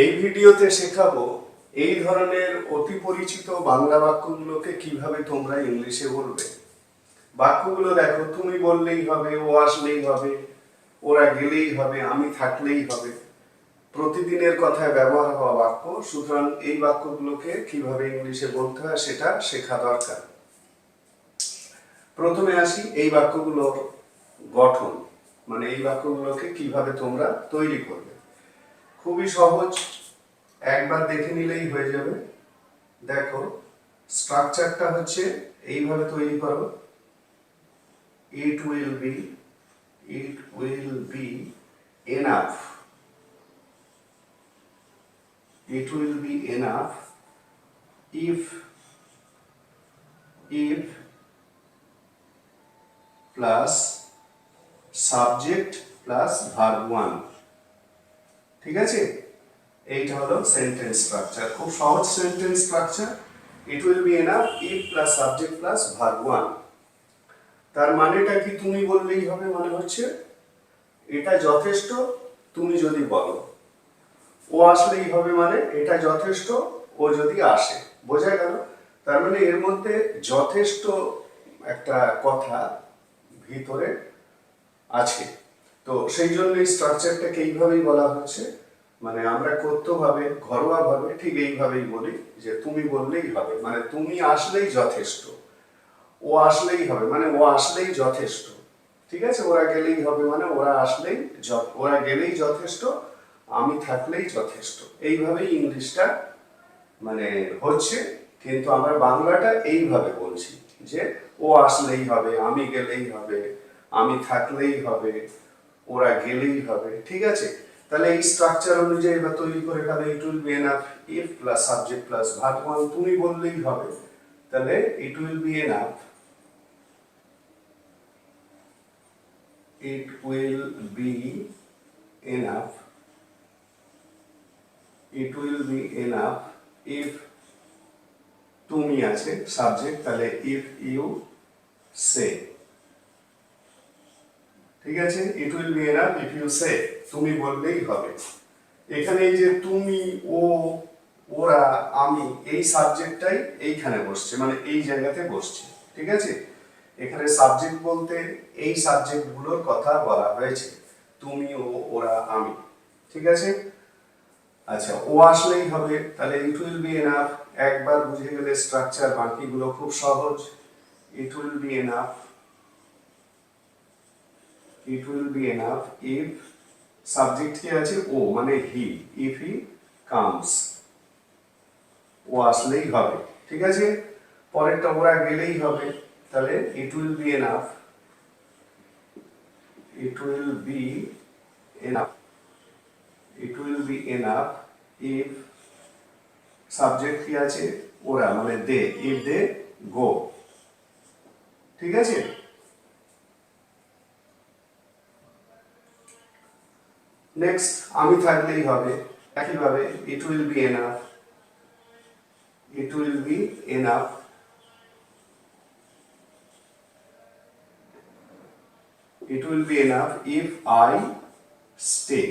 এই ভিডিওতে শেখাবো এই ধরনের অতি পরিচিত বাংলা বাক্যগুলোকে কীভাবে তোমরা ইংলিশে বলবে। বাক্যগুলো দেখো, তুমি বললেই হবে, ও আসলেই হবে, ওরা গেলেই হবে, আমি থাকলেই হবে। প্রতিদিনের কথায় ব্যবহার হওয়া বাক্য, সুতরাং এই বাক্যগুলোকে কীভাবে ইংলিশে বলতে হয় সেটা শেখা দরকার। প্রথমে আসি, এই বাক্যগুলোর গঠন মানে এই বাক্যগুলোকে কীভাবে তোমরা তৈরি করবে। খুবই সহজ। একবার দেখে নিলেই হয়ে যাবে। দেখো, স্ট্রাকচারটা হচ্ছে এইভাবে তৈরি করো। It will be it will be enough it will be enough if if plus subject plus verb 1 ঠিক আছে? এইটা হলো সেন্টেন্স স্ট্রাকচার খুব সহজ sentence structure it will be enough if plus subject plus verb one তার মানেটা কি তুমি বললেই হবে মানে হচ্ছে? এটা যথেষ্ট, তুমি যদি বলো। ও আসলেই হবে মানে এটা যথেষ্ট, ও যদি আসে। বোঝা গেল? তার মানে এর মধ্যে যথেষ্ট একটা কথা ভিতরে আছে। তো সেই জন্য এই স্ট্রাকচারটাকে এইভাবেই বলা হচ্ছে। মানে আমরা করতেভাবে ঘরোয়াভাবে ঠিক এইভাবেই বলি যে তুমি বললেই হবে। মানে তুমি আসলেই যথেষ্ট। ও আসলেই হবে। মানে ও আসলেই যথেষ্ট। ঠিক আছে? ওরা গেলেই হবে মানে ওরা আসলেই ওরা গেলেই যথেষ্ট, আমি থাকলেই যথেষ্ট। এইভাবেই ইংলিশটা মানে হচ্ছে। কিন্তু আমরা বাংলাটা এইভাবে বলছি যে ও আসলেই হবে, আমি গেলেই হবে, আমি থাকলেই হবে। ওরা গেলেই হবে, ঠিক আছে? তাহলে এই স্ট্রাকচার অনুযায়ী এবার তৈরি করে ফেলে it will be enough if plus subject plus verb one তুমি বললেই হবে। তাহলে it will be enough it will be enough it will be enough if তুমি আছে সাবজেক্ট তাহলে ইফ ইউ সে ঠিক আছে? It will be enough if you say তুমি বললেই হবে। এখানে এই যে তুমি, ও, ওরা, আমি, এই সাবজেক্টটাই এইখানে বসছে মানে এই জায়গাতে বসছে, ঠিক আছে? এখানে সাবজেক্ট বলতে এই সাবজেক্টগুলোর কথা বলা হয়েছে, তুমি, ও, ওরা, আমি, ঠিক আছে? আচ্ছা ও আসলেই হবে, তাহলে ইট উইল বি এনাফ একবার বুঝে গেলে স্ট্রাকচার বাকিগুলো খুব সহজ it will be enough it will be enough if subject কি আছে? ও মানে হি ইফ হি কামস ও আসলেই হবে, ঠিক আছে? পরেরটা ওরা গেলেই হবে, তাহলে it will be enough it will be enough it will be enough if subject কি আছে? ওরা মানে দে ইফ দে গো ঠিক আছে? নেক্সট আমি থাকলেই হবে। একইভাবে it will be enough it will be enough it will be enough if I stay.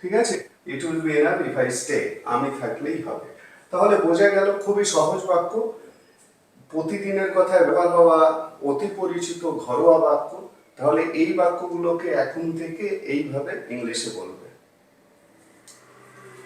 ঠিক আছে? It will be enough if I stay আমি থাকলেই হবে। তাহলে বোঝা গেল খুবই সহজ বাক্য। প্রতিদিনের কথায় ব্যবহার হওয়া অতি পরিচিত ঘরোয়া বাক্য। তাহলে এই বাক্যগুলোকে এখন থেকে এইভাবে ইংলিশে বলবে।